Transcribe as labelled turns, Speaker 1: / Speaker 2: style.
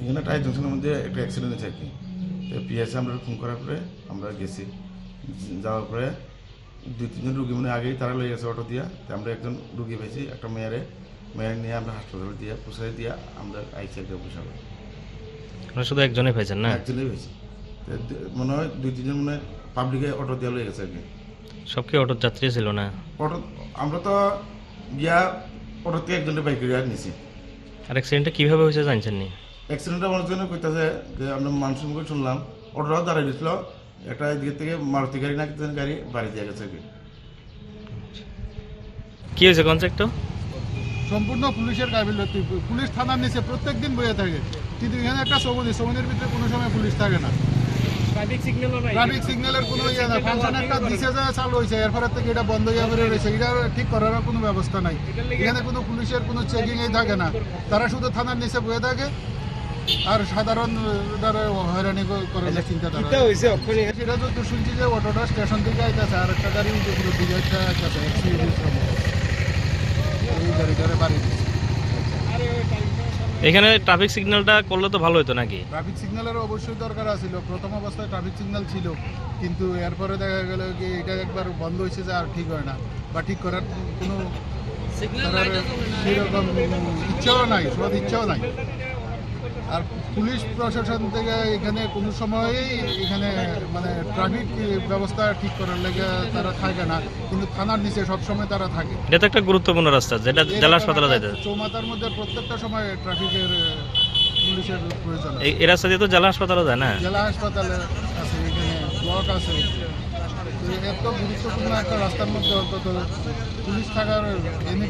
Speaker 1: এখানে টাই জংশনের মধ্যে একটা অ্যাক্সিডেন্ট হয়েছে আর কি। তো পিএসএ আমরা ফোন করার পরে আমরা গেছি। যাওয়ার পরে দুই তিনজন রুগী মানে আগেই তারা লয়ে গেছে অটো দিয়া। তো আমরা একজন রুগী পেয়েছি একটা মেয়ারে। মেয়ার নিয়ে আমরা হাসপাতালে দিয়া পোষাই দিয়া আমরা আইসি একটা পোষাবো
Speaker 2: আপনারা শুধু একজনে পাইছেন না?
Speaker 1: একজনই হয়েছে তো মনে হয় দুই তিনজন মনে হয় পাবলিকে অটো দেওয়া লয়ে গেছে আর কি।
Speaker 2: সব কি অটোর যাত্রী ছিল না?
Speaker 1: অটো আমরা তো গিয়া অটোতে একজনের বাইক নিছি।
Speaker 2: আর অ্যাক্সিডেন্টটা কীভাবে হয়েছে জানছেন নি
Speaker 1: অ্যাক্সিডেন্টটা আমার জন্য কইতাছে যে আমরা মানুষের মুখে শুনলাম অটোটাও দাঁড়িয়ে দিয়েছিল একটা এদিকে থেকে মারুতি গাড়ি না কি জানি গাড়ি বাড়ি দিয়ে গেছে কি
Speaker 2: কি হয়েছে কনসেপ্ট
Speaker 3: সম্পূর্ণ পুলিশের গাফিলতি। পুলিশ থানার নিচে প্রত্যেক দিন বয়ে থাকে। কিন্তু এখানে একটা সবুজ সবুজের ভিতরে কোনো সময় পুলিশ থাকে না। ট্রাফিক সিগন্যালের কোনো ইয়ে না ফাংশন একটা দিছে যে চালু হয়েছে। এরপরে থেকে এটা বন্ধ হয়ে রয়েছে। এটা ঠিক করার কোনো ব্যবস্থা নাই। এখানে কোনো পুলিশের কোনো চেকিংই থাকে না। তারা শুধু থানার নিচে বয়ে থাকে। আর সাধারণ হয়রানি করার চিন্তা তারা সেটা তো শুনছি যে অটোটা স্টেশন থেকে আইতেছে আর একটা গাড়ি দিকে একটা আইতেছে এই গাড়িটারে বাড়ি দিচ্ছে
Speaker 2: এখানে ট্রাফিক সিগন্যালটা করলে তো ভালো হতো নাকি?
Speaker 3: ট্রাফিক সিগন্যালের অবশ্যই দরকার ছিল প্রথম অবস্থায় ট্রাফিক সিগন্যাল ছিল কিন্তু এরপরে দেখা গেল কি এটা একবার বন্ধ হয়েছে যে আর ঠিক হয় না বা ঠিক করার কোনো সেরকম ইচ্ছাও নাই সৎ ইচ্ছাও নাই। আর পুলিশ প্রশাসন থেকে এখানে কোনো সময়ই এখানে মানে ট্রাফিক ব্যবস্থা ঠিক করার লেগে তারা থাকে না। কিন্তু থানার নিচে সবসময় তারা থাকে।
Speaker 2: এটা তো একটা গুরুত্বপূর্ণ রাস্তা যেটা জেলা হাসপাতালে যাইতে
Speaker 3: চৌমাথার মধ্যে প্রত্যেকটা সময় ট্রাফিকের পুলিশের প্রয়োজন
Speaker 2: এই রাস্তা দিয়ে তো জেলা হাসপাতালে যায় না?
Speaker 3: জেলা হাসপাতালে আছে এখানে ব্লক আছে। এত গুরুত্বপূর্ণ একটা রাস্তার মধ্যে অন্তত পুলিশ থাকার